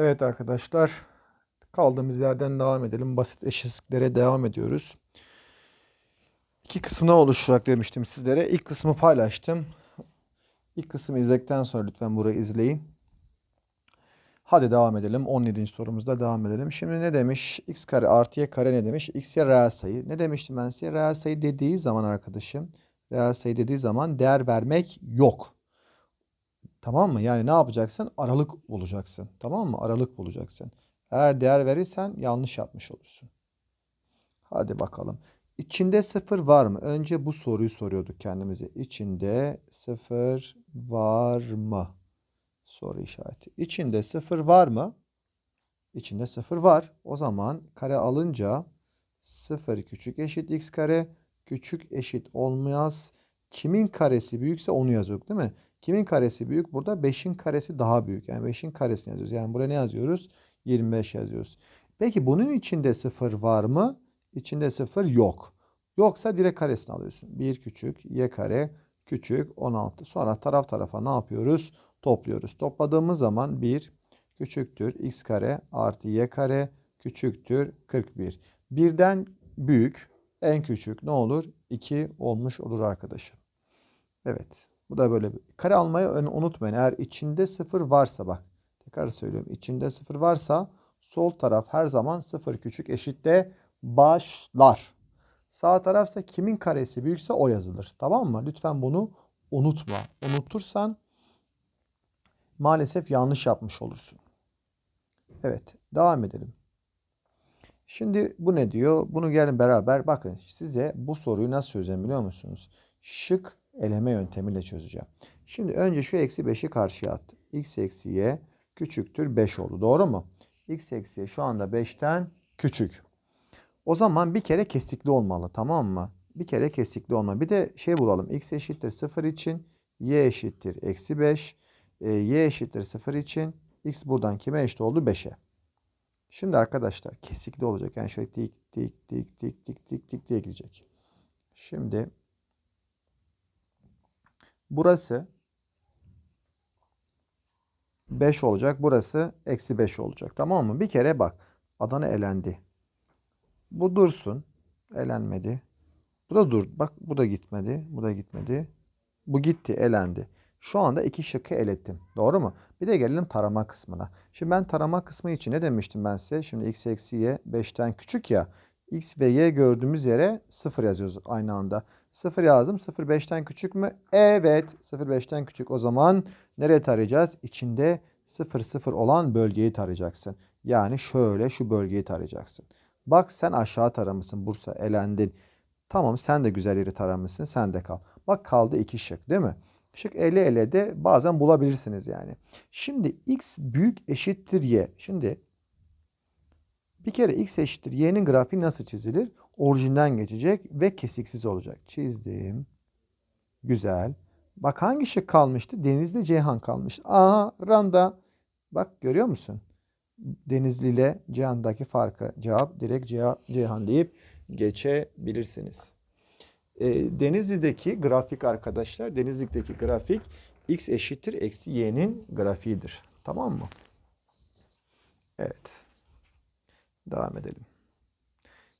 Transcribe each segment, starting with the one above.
Evet arkadaşlar, kaldığımız yerden devam edelim. Basit eşitsizliklere devam ediyoruz. İki kısımdan oluşacak demiştim sizlere. İlk kısmı paylaştım. İlk kısmı izledikten sonra lütfen burayı izleyin. Hadi devam edelim. 17. sorumuzda devam edelim. Şimdi ne demiş? x kare artı y kare ne demiş? x ya reel sayı. Ne demiştim ben size? Reel sayı dediği zaman arkadaşım, reel sayı dediği zaman değer vermek yok. Tamam mı? Yani ne yapacaksın? Aralık bulacaksın. Tamam mı? Aralık bulacaksın. Eğer değer verirsen yanlış yapmış olursun. Hadi bakalım. İçinde sıfır var mı? Önce bu soruyu soruyorduk kendimize. İçinde sıfır var mı? Soru işareti. İçinde sıfır var mı? İçinde sıfır var. O zaman kare alınca sıfır küçük eşit x kare küçük eşit olmaz. Kimin karesi büyükse onu yazıyorduk değil mi? Kimin karesi büyük? Burada 5'in karesi daha büyük. Yani 5'in karesini yazıyoruz. Yani buraya ne yazıyoruz? 25 yazıyoruz. Peki bunun içinde sıfır var mı? İçinde sıfır yok. Yoksa direkt karesini alıyorsun. 1 küçük y kare küçük 16. Sonra taraf tarafa ne yapıyoruz? Topluyoruz. Topladığımız zaman 1 küçüktür x kare artı y kare küçüktür 41. Birden büyük en küçük ne olur? 2 olmuş olur arkadaşım. Evet. Bu da böyle. Kare almayı unutmayın. Eğer içinde sıfır varsa bak. Tekrar söylüyorum. İçinde sıfır varsa sol taraf her zaman sıfır küçük eşitte başlar. Sağ tarafsa kimin karesi büyükse o yazılır. Tamam mı? Lütfen bunu unutma. Unutursan maalesef yanlış yapmış olursun. Evet. Devam edelim. Şimdi bu ne diyor? Bunu gelin beraber bakın size bu soruyu nasıl çözeceğim biliyor musunuz? Şık eleme yöntemiyle çözeceğim. Şimdi önce şu eksi 5'i karşıya at. x eksi y küçüktür 5 oldu. Doğru mu? x eksi y şu anda 5'ten küçük. O zaman bir kere kesikli olmalı tamam mı? Bir kere kesikli olmalı. Bir de şey bulalım. x eşittir 0 için y eşittir eksi 5. E, y eşittir 0 için x buradan kime eşit oldu? 5'e. Şimdi arkadaşlar kesikli olacak. Yani şöyle tik tik tik tik tik tik tik diye gidecek. Şimdi burası 5 olacak. Burası eksi 5 olacak. Tamam mı? Bir kere bak. Adana elendi. Bu dursun. Elenmedi. Bu da dur. Bak bu da gitmedi. Bu da gitmedi. Bu gitti. Elendi. Şu anda iki şıkkı elettim. Doğru mu? Bir de gelelim tarama kısmına. Şimdi ben tarama kısmı için ne demiştim ben size? Şimdi x eksi y 5'ten küçük ya. x ve y gördüğümüz yere 0 yazıyoruz aynı anda. 0 yazdım. 0 5'ten küçük mü? Evet. 0 5'ten küçük. O zaman nereye tarayacağız? İçinde 0 0 olan bölgeyi tarayacaksın. Yani şöyle şu bölgeyi tarayacaksın. Bak sen aşağı taramışsın. Bursa elendin. Tamam sen de güzel yeri taramışsın. Sen de kal. Bak kaldı iki şık değil mi? Şık ele ele de bazen bulabilirsiniz yani. Şimdi x büyük eşittir y. Şimdi bir kere x eşittir y'nin grafiği nasıl çizilir? Orijinden geçecek ve kesiksiz olacak. Çizdim. Güzel. Bak hangi şık kalmıştı? Denizli Ceyhan kalmış. Aha Randa. Bak görüyor musun? Denizli ile Ceyhan'daki farkı. Cevap direkt Ceyhan deyip geçebilirsiniz. E, Denizli'deki grafik arkadaşlar, Denizli'deki grafik x eşittir eksi y'nin grafiğidir. Tamam mı? Evet. Devam edelim.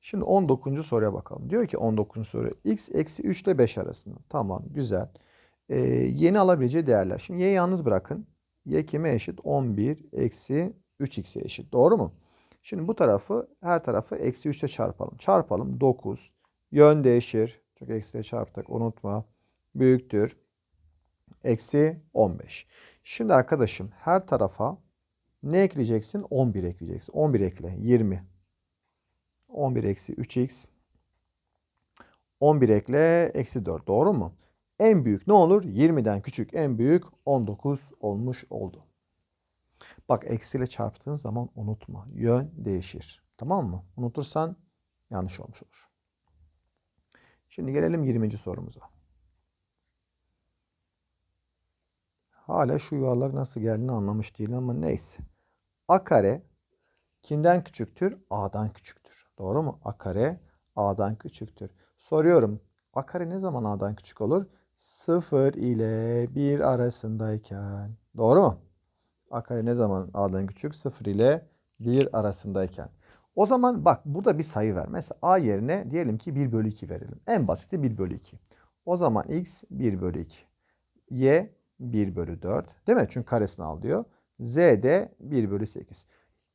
Şimdi 19. soruya bakalım. Diyor ki 19. soru x eksi 3 ile 5 arasında. Tamam güzel. E, yeni alabileceği değerler. Şimdi y'yi yalnız bırakın. y kime eşit? 11 eksi 3x'e eşit. Doğru mu? Şimdi bu tarafı her tarafı eksi 3 ile çarpalım. Çarpalım 9. Yön değişir. Çünkü eksiyle çarptık unutma. Büyüktür. Eksi 15. Şimdi arkadaşım her tarafa ne ekleyeceksin? 11 ekleyeceksin. 11 ekle. 20. 11 eksi 3x. 11 ekle. Eksi 4. Doğru mu? En büyük ne olur? 20'den küçük en büyük 19 olmuş oldu. Bak eksiyle çarptığın zaman unutma. Yön değişir. Tamam mı? Unutursan yanlış olmuş olur. Şimdi gelelim 20. sorumuza. Hala şu yuvarlak nasıl geldiğini anlamış değil ama neyse. A kare kimden küçüktür? A'dan küçüktür. Doğru mu? A kare A'dan küçüktür. Soruyorum. A kare ne zaman A'dan küçük olur? 0 ile 1 arasındayken. Doğru mu? A kare ne zaman A'dan küçük? 0 ile 1 arasındayken. O zaman bak burada bir sayı ver. Mesela A yerine diyelim ki 1 bölü 2 verelim. En basiti 1 bölü 2. O zaman x 1 bölü 2. Y 1 bölü 4. Değil mi? Çünkü karesini al diyor. Z de 1 bölü 8.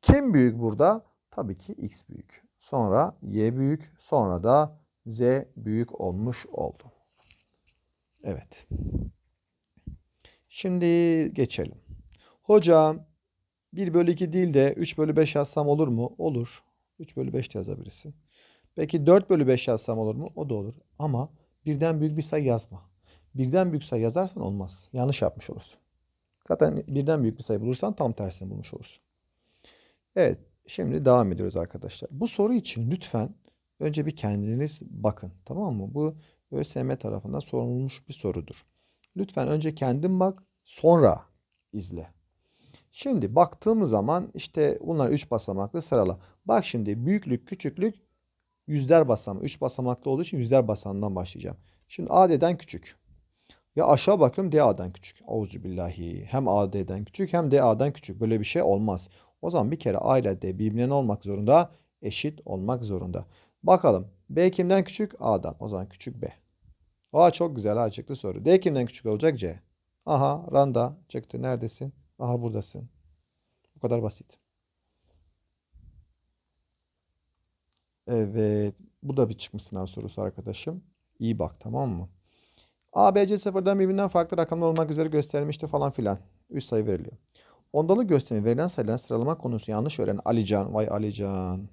Kim büyük burada? Tabii ki x büyük. Sonra y büyük. Sonra da z büyük olmuş oldu. Evet. Şimdi geçelim. Hocam 1 bölü 2 değil de 3 bölü 5 yazsam olur mu? Olur. 3 bölü 5 de yazabilirsin. Peki 4 bölü 5 yazsam olur mu? O da olur. Ama birden büyük bir sayı yazma. Birden büyük sayı yazarsan olmaz. Yanlış yapmış olursun. Zaten birden büyük bir sayı bulursan tam tersini bulmuş olursun. Evet, şimdi devam ediyoruz arkadaşlar. Bu soru için lütfen önce bir kendiniz bakın. Tamam mı? Bu ÖSYM tarafından sorulmuş bir sorudur. Lütfen önce kendin bak, sonra izle. Şimdi baktığımız zaman işte bunlar 3 basamaklı sırala. Bak şimdi büyüklük, küçüklük yüzler basamağı. 3 basamaklı olduğu için yüzler basamağından başlayacağım. Şimdi AD'den küçük. Ya aşağı bakıyorum DA'dan küçük. Auzu. Hem AD'den küçük hem DA'dan küçük. Böyle bir şey olmaz. O zaman bir kere A ile D birbirine ne olmak zorunda? Eşit olmak zorunda. Bakalım. B kimden küçük? A'dan. O zaman küçük B. Aa çok güzel ha çıktı soru. D kimden küçük olacak? C. Aha Randa çıktı. Neredesin? Aha buradasın. Bu kadar basit. Evet. Bu da bir çıkmış sınav sorusu arkadaşım. İyi bak tamam mı? A, B, C sıfırdan birbirinden farklı rakamlar olmak üzere gösterilmişti falan filan. 3 sayı veriliyor. Ondalık gösterimi verilen sayıların sıralama konusu yanlış öğrenen Alican. Vay Alican.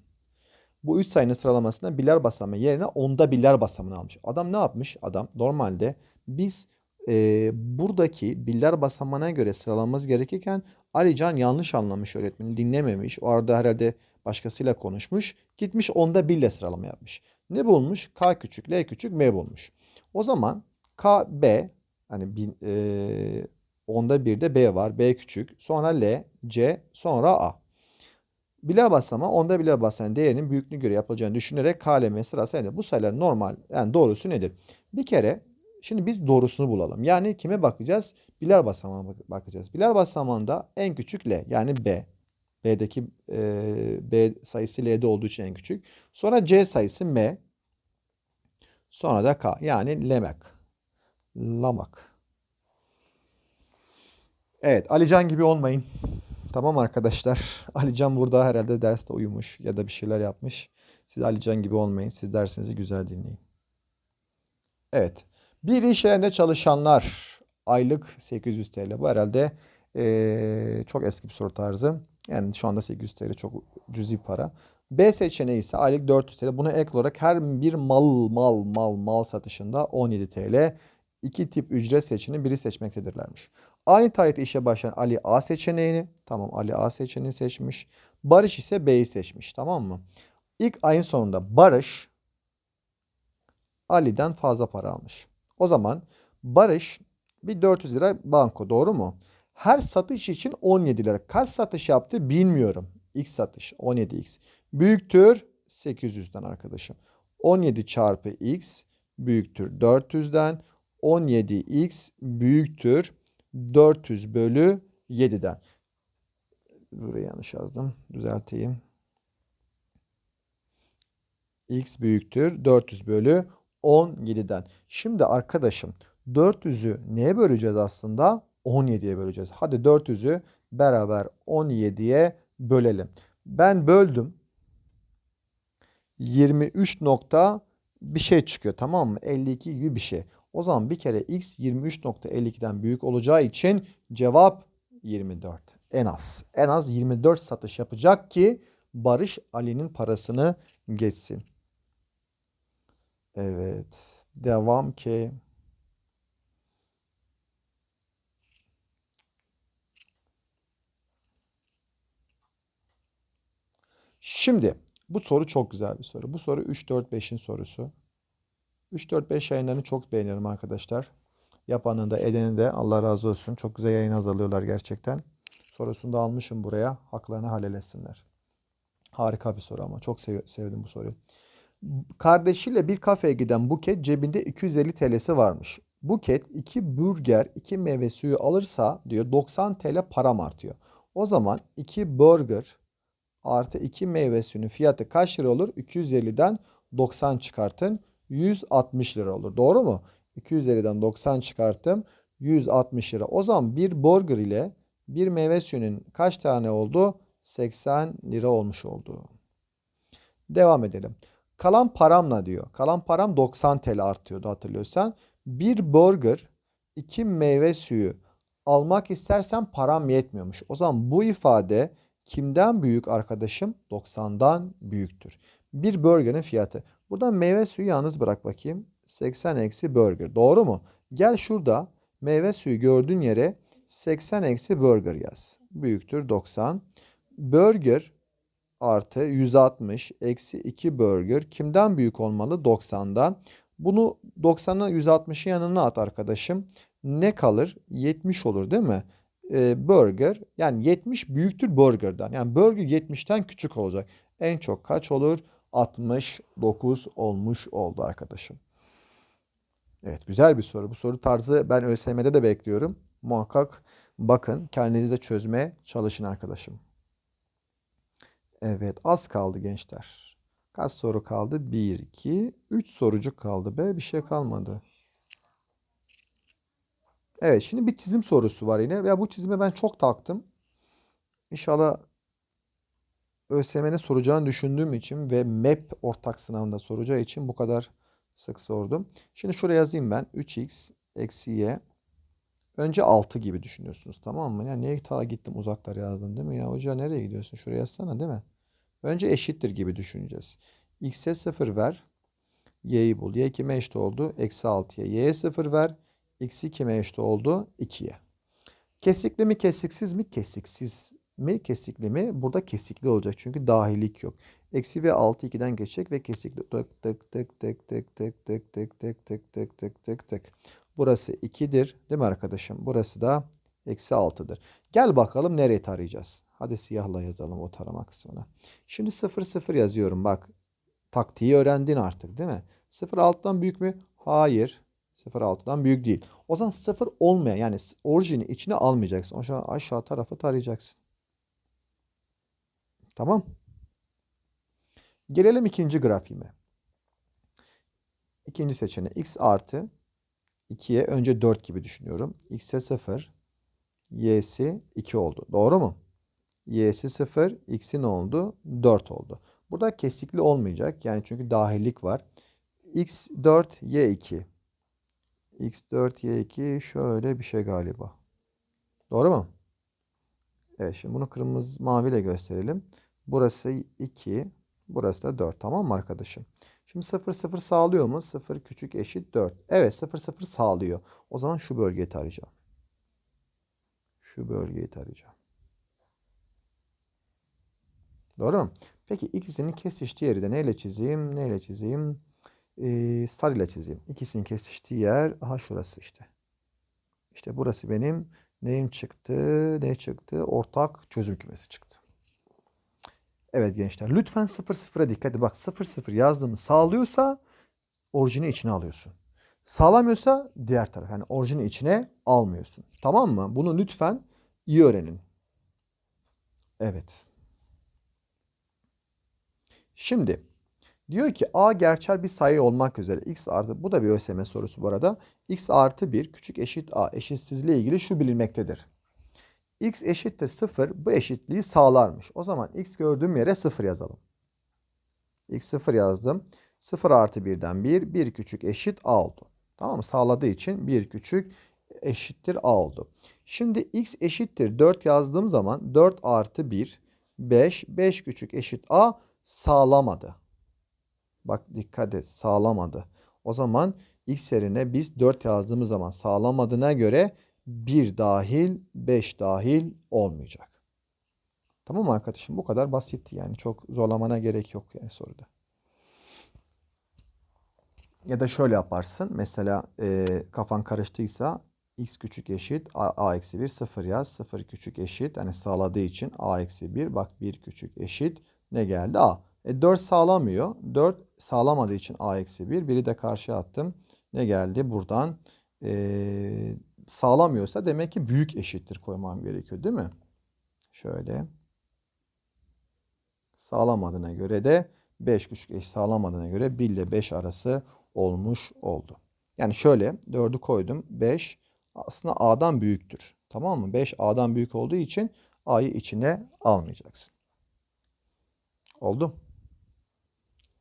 Bu üç sayının sıralamasında biler basamağı yerine onda biler basamını almış. Adam ne yapmış? Adam normalde biz e, buradaki biller basamağına göre sıralamamız gerekirken Alican yanlış anlamış öğretmeni dinlememiş. O arada herhalde başkasıyla konuşmuş. Gitmiş onda bille sıralama yapmış. Ne bulmuş? K küçük, L küçük, M bulmuş. O zaman K, B hani bin, e, onda bir de B var. B küçük. Sonra L, C, sonra A. Biler basamağı onda biler basamağı değerinin büyüklüğüne göre yapılacağını düşünerek K, L, M sırası elde. Bu sayılar normal yani doğrusu nedir? Bir kere şimdi biz doğrusunu bulalım. Yani kime bakacağız? Biler basamağına bakacağız. Biler basamağında en küçük L yani B. B'deki e, B sayısı L'de olduğu için en küçük. Sonra C sayısı M. Sonra da K yani lemek. Lamak. Evet Alican gibi olmayın. Tamam arkadaşlar. Alican burada herhalde derste uyumuş ya da bir şeyler yapmış. Siz Alican gibi olmayın. Siz dersinizi güzel dinleyin. Evet. Bir iş yerinde çalışanlar aylık 800 TL. Bu herhalde ee, çok eski bir soru tarzı. Yani şu anda 800 TL çok cüzi para. B seçeneği ise aylık 400 TL. Buna ek olarak her bir mal mal mal mal satışında 17 TL. İki tip ücret seçeneği biri seçmektedirlermiş. Aynı tarihte işe başlayan Ali A seçeneğini, tamam Ali A seçeneğini seçmiş. Barış ise B'yi seçmiş, tamam mı? İlk ayın sonunda Barış Ali'den fazla para almış. O zaman Barış bir 400 lira banko, doğru mu? Her satış için 17 lira. Kaç satış yaptı bilmiyorum. X satış 17x. Büyüktür 800'den arkadaşım. 17 çarpı x büyüktür 400'den. 17x büyüktür 400 bölü 7'den. Burayı yanlış yazdım. Düzelteyim. x büyüktür 400 bölü 17'den. Şimdi arkadaşım 400'ü neye böleceğiz aslında? 17'ye böleceğiz. Hadi 400'ü beraber 17'ye bölelim. Ben böldüm. 23 nokta bir şey çıkıyor tamam mı? 52 gibi bir şey. O zaman bir kere x 23.52'den büyük olacağı için cevap 24. En az. En az 24 satış yapacak ki Barış Ali'nin parasını geçsin. Evet. Devam ki. Şimdi bu soru çok güzel bir soru. Bu soru 3, 4, 5'in sorusu. 3, 4, 5 yayınlarını çok beğeniyorum arkadaşlar. Yapanın da edenin de Allah razı olsun. Çok güzel yayın hazırlıyorlar gerçekten. Sorusunu da almışım buraya. Haklarını halel etsinler. Harika bir soru ama. Çok sev sevdim bu soruyu. Kardeşiyle bir kafeye giden Buket cebinde 250 TL'si varmış. Buket 2 burger, 2 meyve suyu alırsa diyor 90 TL param artıyor. O zaman 2 burger artı 2 meyve suyunun fiyatı kaç lira olur? 250'den 90 çıkartın. 160 lira olur. Doğru mu? 250'den 90 çıkarttım. 160 lira. O zaman bir burger ile bir meyve suyunun kaç tane oldu? 80 lira olmuş oldu. Devam edelim. Kalan paramla diyor. Kalan param 90 TL artıyordu hatırlıyorsan. Bir burger, iki meyve suyu almak istersen param yetmiyormuş. O zaman bu ifade kimden büyük arkadaşım? 90'dan büyüktür. Bir burgerin fiyatı. Buradan meyve suyu yalnız bırak bakayım. 80 eksi burger. Doğru mu? Gel şurada meyve suyu gördüğün yere 80 eksi burger yaz. Büyüktür 90. Burger artı 160 eksi 2 burger kimden büyük olmalı? 90'dan. Bunu 90'ı 160'ın yanına at arkadaşım. Ne kalır? 70 olur değil mi? Ee, burger yani 70 büyüktür burgerdan. Yani burger 70'ten küçük olacak. En çok kaç olur? 69 olmuş oldu arkadaşım. Evet güzel bir soru. Bu soru tarzı ben ÖSYM'de de bekliyorum. Muhakkak bakın kendiniz de çözmeye çalışın arkadaşım. Evet az kaldı gençler. Kaç soru kaldı? 1, 2, 3 sorucuk kaldı be. Bir şey kalmadı. Evet şimdi bir çizim sorusu var yine. Ya bu çizime ben çok taktım. İnşallah ÖSYM'nin soracağını düşündüğüm için ve MEP ortak sınavında soracağı için bu kadar sık sordum. Şimdi şuraya yazayım ben. 3x eksi y. Önce 6 gibi düşünüyorsunuz tamam mı? Ya niye ta gittim uzaklara yazdım değil mi? Ya hoca nereye gidiyorsun? Şuraya yazsana değil mi? Önce eşittir gibi düşüneceğiz. X'e 0 ver. Y'yi bul. Y kime eşit oldu? Eksi 6'ya. Y'ye 0 ver. X'i kime eşit oldu? 2'ye. Kesikli mi kesiksiz mi? Kesiksiz mi kesikli mi? Burada kesikli olacak çünkü dahillik yok. Eksi ve 6 2'den geçecek ve kesikli. Tık tık tık tık tık tık tık tık tık tık tık tık tık tık. Burası 2'dir değil mi arkadaşım? Burası da eksi 6'dır. Gel bakalım nereye tarayacağız? Hadi siyahla yazalım o tarama kısmına. Şimdi 0 0 yazıyorum bak. Taktiği öğrendin artık değil mi? 0 6'dan büyük mü? Hayır. 0 6'dan büyük değil. O zaman 0 olmayan yani orijini içine almayacaksın. Aşağı, aşağı tarafı tarayacaksın. Tamam. Gelelim ikinci grafiğime. İkinci seçeneği x artı 2'ye önce 4 gibi düşünüyorum. x'e 0, y'si 2 oldu. Doğru mu? y'si 0, x'i ne oldu? 4 oldu. Burada kesikli olmayacak. Yani çünkü dahillik var. x 4, y 2. x 4, y 2 şöyle bir şey galiba. Doğru mu? Evet şimdi bunu kırmızı maviyle gösterelim. Burası 2, burası da 4. Tamam mı arkadaşım? Şimdi 0 0 sağlıyor mu? 0 küçük eşit 4. Evet 0 0 sağlıyor. O zaman şu bölgeyi tarayacağım. Şu bölgeyi tarayacağım. Doğru mu? Peki ikisinin kesiştiği yeri de neyle çizeyim? Neyle çizeyim? Ee, sarıyla çizeyim. İkisinin kesiştiği yer aha şurası işte. İşte burası benim neyim çıktı? Ne çıktı? Ortak çözüm kümesi çıktı. Evet gençler lütfen 0-0'a dikkat edin. Bak 0-0 yazdığımı sağlıyorsa orijini içine alıyorsun. Sağlamıyorsa diğer taraf. Yani orijini içine almıyorsun. Tamam mı? Bunu lütfen iyi öğrenin. Evet. Şimdi diyor ki a gerçel bir sayı olmak üzere x artı bu da bir ÖSYM sorusu bu arada. x artı 1 küçük eşit a eşitsizliğe ilgili şu bilinmektedir x eşittir 0 bu eşitliği sağlarmış. O zaman x gördüğüm yere 0 yazalım. x 0 yazdım. 0 artı 1'den 1, 1 küçük eşit a oldu. Tamam mı? Sağladığı için 1 küçük eşittir a oldu. Şimdi x eşittir 4 yazdığım zaman 4 artı 1, 5, 5 küçük eşit a sağlamadı. Bak dikkat et sağlamadı. O zaman x yerine biz 4 yazdığımız zaman sağlamadığına göre 1 dahil 5 dahil olmayacak. Tamam mı arkadaşım? Bu kadar basit yani. Çok zorlamana gerek yok yani soruda. Ya da şöyle yaparsın. Mesela e, kafan karıştıysa x küçük eşit a, eksi 1 0 yaz. 0 küçük eşit hani sağladığı için a eksi 1. Bak 1 küçük eşit ne geldi? a. E, 4 sağlamıyor. 4 sağlamadığı için a eksi 1. Biri de karşıya attım. Ne geldi? Buradan e, sağlamıyorsa demek ki büyük eşittir koymam gerekiyor değil mi? Şöyle. Sağlamadığına göre de 5 küçük eş sağlamadığına göre 1 ile 5 arası olmuş oldu. Yani şöyle 4'ü koydum. 5 aslında A'dan büyüktür. Tamam mı? 5 A'dan büyük olduğu için A'yı içine almayacaksın. Oldu.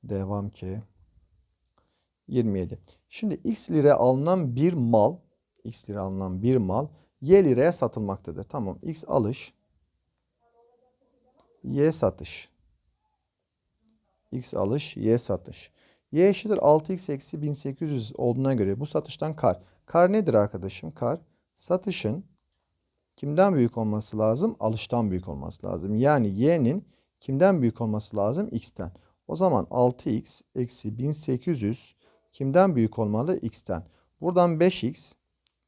Devam ki. 27. Şimdi X lira alınan bir mal, X lira alınan bir mal Y liraya satılmaktadır. Tamam. X alış. Y satış. X alış, Y satış. Y eşittir 6x eksi 1800 olduğuna göre bu satıştan kar. Kar nedir arkadaşım? Kar satışın kimden büyük olması lazım? Alıştan büyük olması lazım. Yani y'nin kimden büyük olması lazım? x'ten. O zaman 6x eksi 1800 kimden büyük olmalı? x'ten. Buradan 5x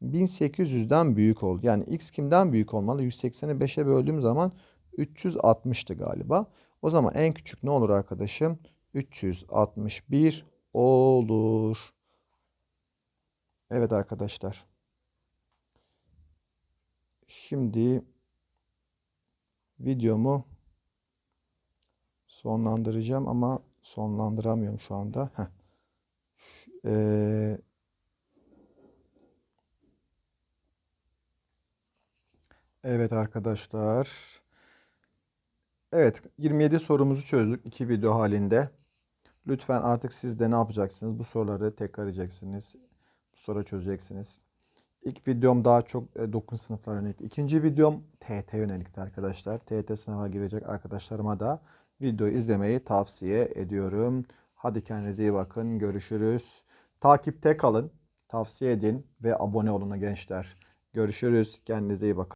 1800'den büyük oldu. Yani x kimden büyük olmalı? 180'i 5'e böldüğüm zaman 360'tı galiba. O zaman en küçük ne olur arkadaşım? 361 olur. Evet arkadaşlar. Şimdi videomu sonlandıracağım ama sonlandıramıyorum şu anda. Heh. Ee, evet arkadaşlar. Evet 27 sorumuzu çözdük iki video halinde. Lütfen artık siz de ne yapacaksınız? Bu soruları tekrar edeceksiniz. Bu soru çözeceksiniz. İlk videom daha çok 9 sınıflara yönelik. İkinci videom TET yönelikti arkadaşlar. TET sınava girecek arkadaşlarıma da videoyu izlemeyi tavsiye ediyorum. Hadi kendinize iyi bakın. Görüşürüz. Takipte kalın. Tavsiye edin ve abone olun gençler. Görüşürüz. Kendinize iyi bakın.